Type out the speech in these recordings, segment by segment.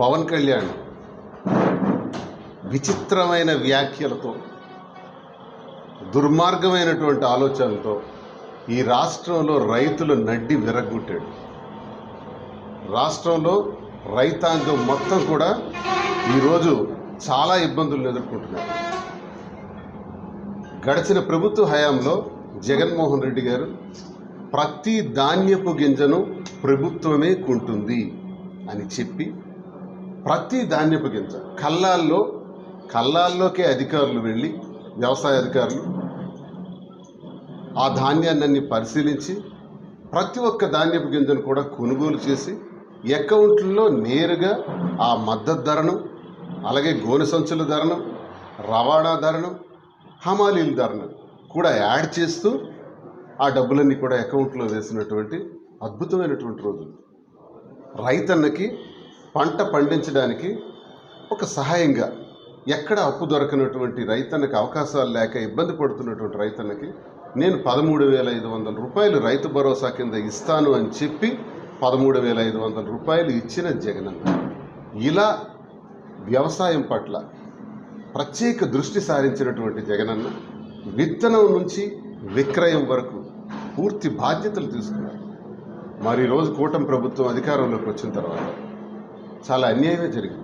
పవన్ కళ్యాణ్ విచిత్రమైన వ్యాఖ్యలతో దుర్మార్గమైనటువంటి ఆలోచనలతో ఈ రాష్ట్రంలో రైతులు నడ్డి విరగ్గొట్టాడు. రాష్ట్రంలో రైతాంగం మొత్తం కూడా ఈరోజు చాలా ఇబ్బందులు ఎదుర్కొంటున్నారు. గడిచిన ప్రభుత్వ హయాంలో జగన్మోహన్ రెడ్డి గారు ప్రతి ధాన్యపు గింజను ప్రభుత్వమే కొంటుంది అని చెప్పి ప్రతి ధాన్యపు గింజ. కల్లాల్లో కల్లాల్లోకే అధికారులు వెళ్ళి వ్యవసాయ అధికారులు ఆ ధాన్యాన్ని పరిశీలించి ప్రతి ఒక్క ధాన్యపు గింజను కూడా కొనుగోలు చేసి అకౌంట్లో నేరుగా ఆ మద్దతు ధరను అలాగే గోనె సంచుల ధరను రవాణా ధరను హమాలీల ధరను కూడా యాడ్ చేస్తూ ఆ డబ్బులన్నీ కూడా అకౌంట్లో వేసినటువంటి అద్భుతమైనటువంటి రోజులు. రైతన్నకి పంట పండించడానికి ఒక సహాయంగా ఎక్కడ అప్పు దొరకనటువంటి రైతన్నకి అవకాశాలు లేక ఇబ్బంది పడుతున్నటువంటి రైతన్నకి నేను పదమూడు వేల ఐదు వందల రూపాయలు రైతు భరోసా కింద ఇస్తాను అని చెప్పి పదమూడు వేల ఐదు వందల రూపాయలు ఇచ్చిన జగనన్న ఇలా వ్యవసాయం పట్ల ప్రత్యేక దృష్టి సారించినటువంటి జగనన్న విత్తనం నుంచి విక్రయం వరకు పూర్తి బాధ్యతలు తీసుకున్నారు మరి ఈరోజు రోజు కూటమి ప్రభుత్వం అధికారంలోకి వచ్చిన తర్వాత చాలా అన్యాయమే జరిగింది.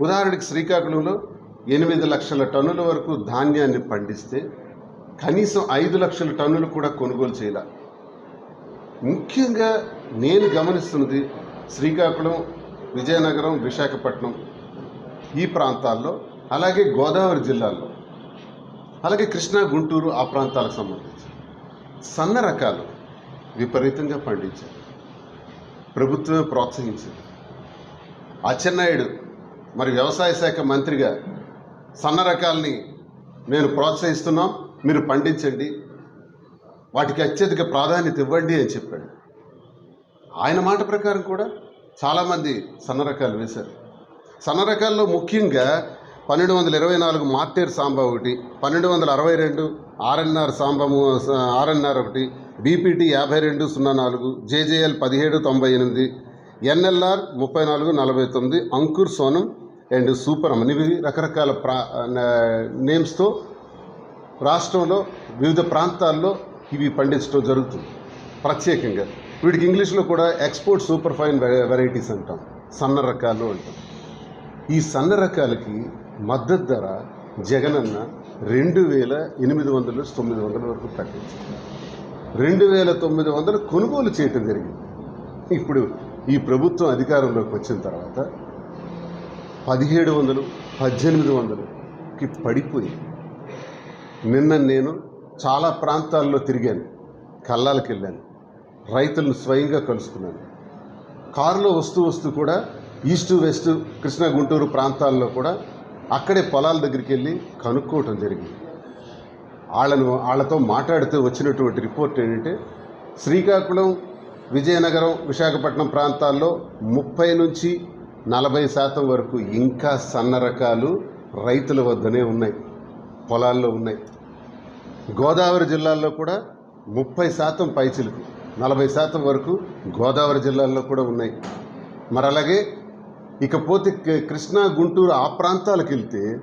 ఉదాహరణకి శ్రీకాకుళంలో ఎనిమిది లక్షల టన్నుల వరకు ధాన్యాన్ని పండిస్తే కనీసం ఐదు లక్షల టన్నులు కూడా కొనుగోలు చేయాల. ముఖ్యంగా నేను గమనిస్తున్నది శ్రీకాకుళం విజయనగరం విశాఖపట్నం ఈ ప్రాంతాల్లో అలాగే గోదావరి జిల్లాల్లో అలాగే కృష్ణా గుంటూరు ఆ ప్రాంతాలకు సంబంధించి సన్న రకాలు విపరీతంగా పండించారు. ప్రభుత్వమే ప్రోత్సహించింది. అచ్చెన్నాయుడు మరి వ్యవసాయ శాఖ మంత్రిగా సన్న రకాలని నేను ప్రోత్సహిస్తున్నాం. మీరు పండించండి. వాటికి అత్యధిక ప్రాధాన్యత ఇవ్వండి అని చెప్పాడు. ఆయన మాట ప్రకారం కూడా చాలామంది సన్న రకాలు వేశారు. సన్న రకాల్లో ముఖ్యంగా పన్నెండు వందల ఇరవై నాలుగు మార్టేర్ సాంబా ఒకటి పన్నెండు వందల అరవై రెండు ఆర్ఎన్ఆర్ సాంబము ఆర్ఎన్ఆర్ ఒకటి బీపీటీ యాభై రెండు సున్నా నాలుగు జేజేఎల్ పదిహేడు తొంభై ఎనిమిది ఎన్ఎల్ఆర్ ముప్పై నాలుగు నలభై తొమ్మిది అంకుర్ సోనం అండ్ సూపర్ అమన్ ఇవి రకరకాల ప్రా నేమ్స్తో రాష్ట్రంలో వివిధ ప్రాంతాల్లో ఇవి పండించడం జరుగుతుంది. ప్రత్యేకంగా వీటికి ఇంగ్లీష్లో కూడా ఎక్స్పోర్ట్ సూపర్ ఫైన్ వెరైటీస్ అంటాం. సన్న రకాలు అంటాం. ఈ సన్న రకాలకి మద్దతు ధర జగనన్న రెండు వేల ఎనిమిది వందల నుంచి తొమ్మిది వందల వరకు ప్రకటించారు రెండు వేల తొమ్మిది వందలు కొనుగోలు చేయటం జరిగింది. ఇప్పుడు ఈ ప్రభుత్వం అధికారంలోకి వచ్చిన తర్వాత పదిహేడు వందలు పద్దెనిమిది వందలుకి పడిపోయి నిన్న నేను చాలా ప్రాంతాల్లో తిరిగాను కళ్ళాలకు వెళ్ళాను రైతులను స్వయంగా కలుసుకున్నాను. కారులో వస్తూ వస్తూ కూడా ఈస్ట్ వెస్ట్ కృష్ణా గుంటూరు ప్రాంతాల్లో కూడా అక్కడే పొలాల దగ్గరికి వెళ్ళి కనుక్కోవటం జరిగింది. వాళ్ళను వాళ్ళతో మాట్లాడుతూ వచ్చినటువంటి రిపోర్ట్ ఏంటంటే శ్రీకాకుళం విజయనగరం విశాఖపట్నం ప్రాంతాల్లో ముప్పై నుంచి నలభై శాతం వరకు ఇంకా సన్న రకాలు రైతుల వద్దనే ఉన్నాయి. పొలాల్లో ఉన్నాయి. గోదావరి జిల్లాల్లో కూడా ముప్పై శాతం పైచిలుకు నలభై శాతం వరకు గోదావరి జిల్లాల్లో కూడా ఉన్నాయి. మరి అలాగే ఇకపోతే కృష్ణా గుంటూరు ఆ ప్రాంతాలకు వెళ్తే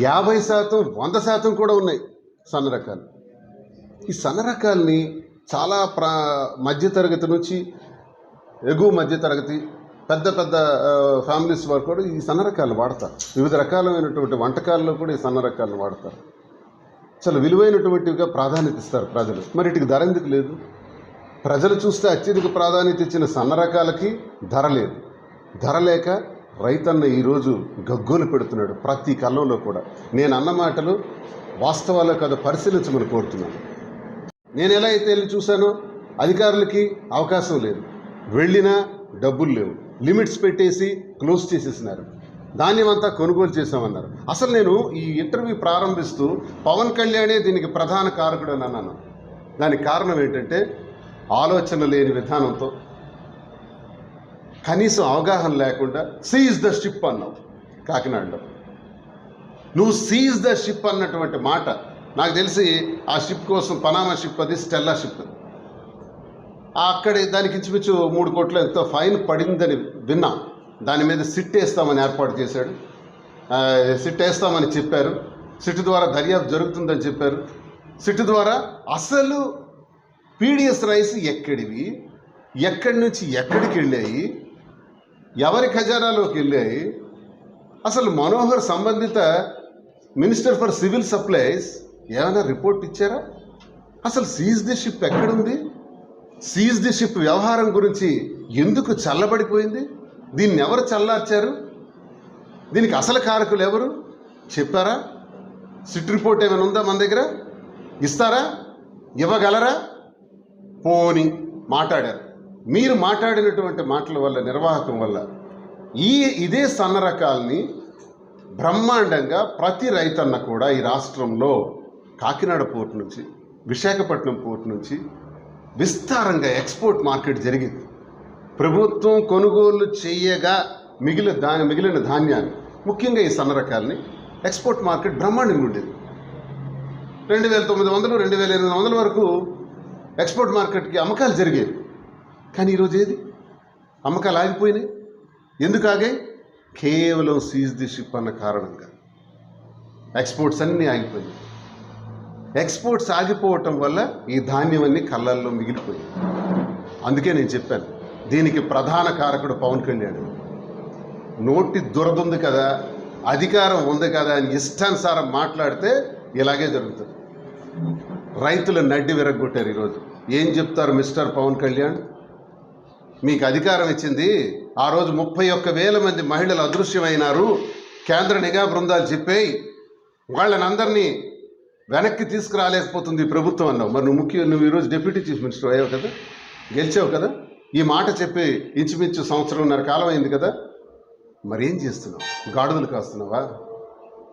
యాభై శాతం వంద శాతం కూడా ఉన్నాయి సన్న రకాలు. ఈ సన్న రకాల్ని చాలా ప్రా మధ్యతరగతి నుంచి ఎగువ మధ్యతరగతి పెద్ద పెద్ద ఫ్యామిలీస్ వారు కూడా ఈ సన్న రకాలు వాడతారు. వివిధ రకాలైనటువంటి వంటకాల్లో కూడా ఈ సన్న రకాలను వాడతారు. చాలా విలువైనటువంటివిగా ప్రాధాన్యత ఇస్తారు ప్రజలు. మరి వీటికి ధర ఎందుకు లేదు? ప్రజలు చూస్తే అత్యధిక ప్రాధాన్యత ఇచ్చిన సన్న రకాలకి ధర లేదు. ధర లేక రైతన్న ఈరోజు గగ్గోలు పెడుతున్నాడు ప్రతి కళ్ళంలో కూడా. నేను అన్న మాటలు వాస్తవాల్లో కదా పరిశీలించమని కోరుతున్నాను. నేను ఎలా అయితే వెళ్ళి చూశానో అధికారులకి అవకాశం లేదు. వెళ్ళినా డబ్బులు లేవు. లిమిట్స్ పెట్టేసి క్లోజ్ చేసేసినారు. ధాన్యం అంతా కొనుగోలు చేసామన్నారు అసలు నేను ఈ ఇంటర్వ్యూ ప్రారంభిస్తూ పవన్ కళ్యాణే దీనికి ప్రధాన కారకుడు అని అన్నాను. దానికి కారణం ఏంటంటే ఆలోచన లేని విధానంతో కనీసం అవగాహన లేకుండా సీజ్ ద షిప్ అన్నావు కాకినాడలో. నువ్వు సీజ్ ద షిప్ అన్నటువంటి మాట నాకు తెలిసి ఆ షిప్ కోసం పనామా షిప్ అది స్టెల్లా షిప్ అది అక్కడ దానికి ఇంచుమించు మూడు కోట్ల ఎంతో ఫైన్ పడిందని విన్నా. దాని మీద సిట్ వేస్తామని ఏర్పాటు చేశాడు. సిట్ వేస్తామని చెప్పారు. సిట్ ద్వారా దర్యాప్తు జరుగుతుందని చెప్పారు. సిట్ ద్వారా అసలు పీడిఎస్ రైస్ ఎక్కడివి? ఎక్కడి నుంచి ఎక్కడికి వెళ్ళాయి? ఎవరి ఖజానాలోకి వెళ్ళాయి? అసలు మనోహర్ సంబంధిత మినిస్టర్ ఫర్ సివిల్ సప్లైస్ ఏమైనా రిపోర్ట్ ఇచ్చారా? అసలు సీజ్ ది షిప్ ఎక్కడుంది? సీజ్ ది షిప్ వ్యవహారం గురించి ఎందుకు చల్లబడిపోయింది? దీన్ని ఎవరు చల్లార్చారు? దీనికి అసలు కారకులు ఎవరు? చెప్పారా? సిట్ రిపోర్ట్ ఏమైనా ఉందా మన దగ్గర? ఇస్తారా? ఇవ్వగలరా? పోని మాట్లాడారు. మీరు మాట్లాడినటువంటి మాటల వల్ల నిర్వాహకం వల్ల ఈ ఇదే సన్న రకాల్ని బ్రహ్మాండంగా ప్రతి రైతన్న కూడా ఈ రాష్ట్రంలో కాకినాడ పోర్ట్ నుంచి విశాఖపట్నం పోర్ట్ నుంచి విస్తారంగా ఎక్స్పోర్ట్ మార్కెట్ జరిగింది. ప్రభుత్వం కొనుగోలు చేయగా మిగిలిన దాని మిగిలిన ధాన్యాన్ని ముఖ్యంగా ఈ సన్న రకాలని ఎక్స్పోర్ట్ మార్కెట్ బ్రహ్మాండంగా ఉండేది. రెండు వేల తొమ్మిది వందలు రెండు వేల ఎనిమిది వందల వరకు ఎక్స్పోర్ట్ మార్కెట్కి అమ్మకాలు జరిగేవి కానీ ఈరోజు ఏది? అమ్మకాలు ఆగిపోయినాయి. ఎందుకు ఆగాయి? కేవలం సీజ్ ది షిప్ అన్న కారణంగా. ఎక్స్పోర్ట్స్ అన్నీ ఆగిపోయినాయి. ఎక్స్పోర్ట్స్ ఆగిపోవటం వల్ల ఈ ధాన్యం కళ్ళల్లో మిగిలిపోయింది అందుకే నేను చెప్పాను దీనికి ప్రధాన కారకుడు పవన్ కళ్యాణ్. నోటి దురదుంది కదా అధికారం ఉంది కదా అని ఇష్టానుసారం మాట్లాడితే ఇలాగే జరుగుతుంది. రైతులు నడ్డి విరగొట్టారు ఈరోజు. ఏం చెప్తారు మిస్టర్ పవన్ కళ్యాణ్? మీకు అధికారం ఇచ్చింది ఆ రోజు ముప్పై ఒక్క వేల మంది మహిళలు అదృశ్యమైనారు. కేంద్ర నిఘా బృందాలు చెప్పాయి వాళ్ళని అందరినీ వెనక్కి తీసుకురాలేకపోతుంది ప్రభుత్వం అన్నావు. మరి నువ్వు ముఖ్య నువ్వు ఈరోజు డిప్యూటీ చీఫ్ మినిస్టర్ అయ్యావు కదా? గెలిచావు కదా? ఈ మాట చెప్పి ఇంచుమించు సంవత్సరంన్నర కాలం అయింది కదా? మరి ఏం చేస్తున్నావు? గాడుదలు కాస్తున్నావా?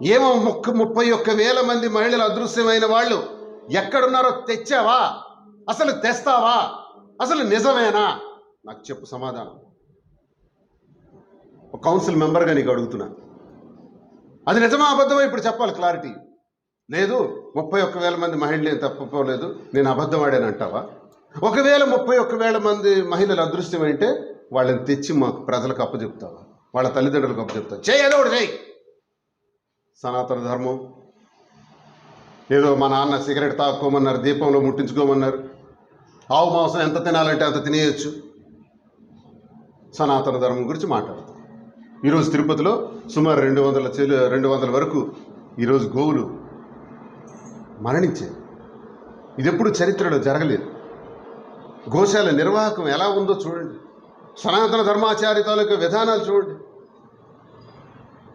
ఏమో ముక్క ముప్పై ఒక్క వేల మంది మహిళలు అదృశ్యమైన వాళ్ళు ఎక్కడున్నారో తెచ్చావా? అసలు తెస్తావా? అసలు నిజమేనా? నాకు చెప్పు సమాధానం. ఒక కౌన్సిల్ మెంబర్గా నీకు అడుగుతున్నా. అది నిజమా అబద్ధమా? ఇప్పుడు చెప్పాలి క్లారిటీ. లేదు ముప్పై ఒక్క వేల మంది మహిళలు తప్పపోలేదు నేను అబద్ధం అంటావా? ఒకవేళ ముప్పై ఒక్క వేల మంది మహిళలు అదృశ్యమైంటే వాళ్ళని తెచ్చి మాకు ప్రజలకు అప్పచెప్తావా? వాళ్ళ తల్లిదండ్రులకు అప్పచెప్తావు? చేయి ఏదో ఒకటి చేయి. సనాతన ధర్మం. ఏదో మా నాన్న సిగరెట్ తాక్కోమన్నారు దీపంలో ముట్టించుకోమన్నారు. ఆవు మాంసం ఎంత తినాలంటే అంత తినేయచ్చు. సనాతన ధర్మం గురించి మాట్లాడతాం. ఈరోజు తిరుపతిలో సుమారు రెండు వందల చెలు రెండు వందల వరకు ఈరోజు గోవులు మరణించింది. ఇది ఎప్పుడు చరిత్రలో జరగలేదు. గోశాల నిర్వాహకం ఎలా ఉందో చూడండి. సనాతన ధర్మాచారి తాలూకా విధానాలు చూడండి.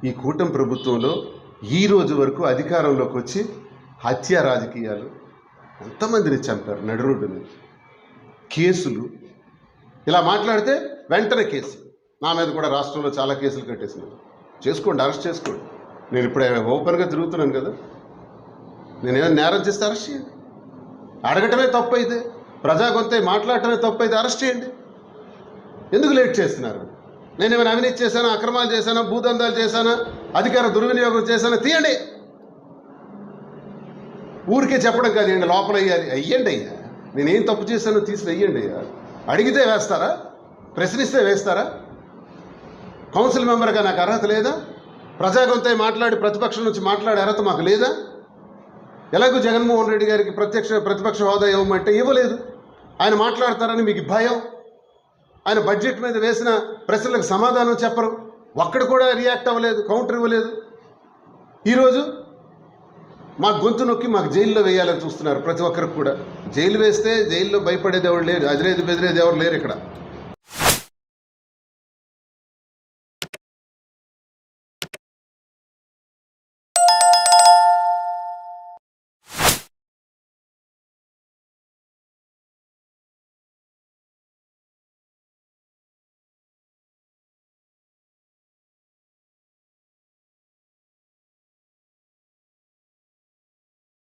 ఈ కూటమి ప్రభుత్వంలో ఈ రోజు వరకు అధికారంలోకి వచ్చి హత్య రాజకీయాలు ఎంతమందిని చంపారు నడురోడ్డు మీద? కేసులు. ఇలా మాట్లాడితే వెంటనే కేసు. నా మీద కూడా రాష్ట్రంలో చాలా కేసులు కట్టేసినారు. చేసుకోండి అరెస్ట్ చేసుకోండి. నేను ఇప్పుడు ఓపెన్గా తిరుగుతున్నాను కదా. నేనేమైనా నేరం చేస్తే అరెస్ట్ చేయండి. అడగటమే తప్పు అయితే ప్రజా కొంత మాట్లాడటమే తప్పు అయితే అరెస్ట్ చేయండి. ఎందుకు లేట్ చేస్తున్నారు? నేనేమైనా అవినీతి చేశానా అక్రమాలు చేశానా భూదందాలు చేశానా అధికార దుర్వినియోగం చేశానా? తీయండి. ఊరికే చెప్పడం కాదండి లోపల అయ్యాలి అయ్యండి అయ్యా. నేనేం తప్పు చేశానో తీసి వెయ్యండి అయ్యా. అడిగితే వేస్తారా? ప్రశ్నిస్తే వేస్తారా? కౌన్సిల్ మెంబర్గా నాకు అర్హత లేదా? ప్రజాగొంతై మాట్లాడి ప్రతిపక్షం నుంచి మాట్లాడే అర్హత మాకు లేదా? ఎలాగో జగన్మోహన్ రెడ్డి గారికి ప్రత్యక్ష ప్రతిపక్ష హోదా ఇవ్వమంటే ఇవ్వలేదు. ఆయన మాట్లాడతారని మీకు భయం. ఆయన బడ్జెట్ మీద వేసిన ప్రశ్నలకు సమాధానం చెప్పరు. ఒక్కడు కూడా రియాక్ట్ అవ్వలేదు కౌంటర్ ఇవ్వలేదు. ఈరోజు మా గొంతు నొక్కి మాకు జైల్లో వేయాలని చూస్తున్నారు ప్రతి ఒక్కరికి కూడా. జైలు వేస్తే జైల్లో భయపడేది ఎవరు లేరు అదిరేది బెదిరేది ఎవరు లేరు ఇక్కడ.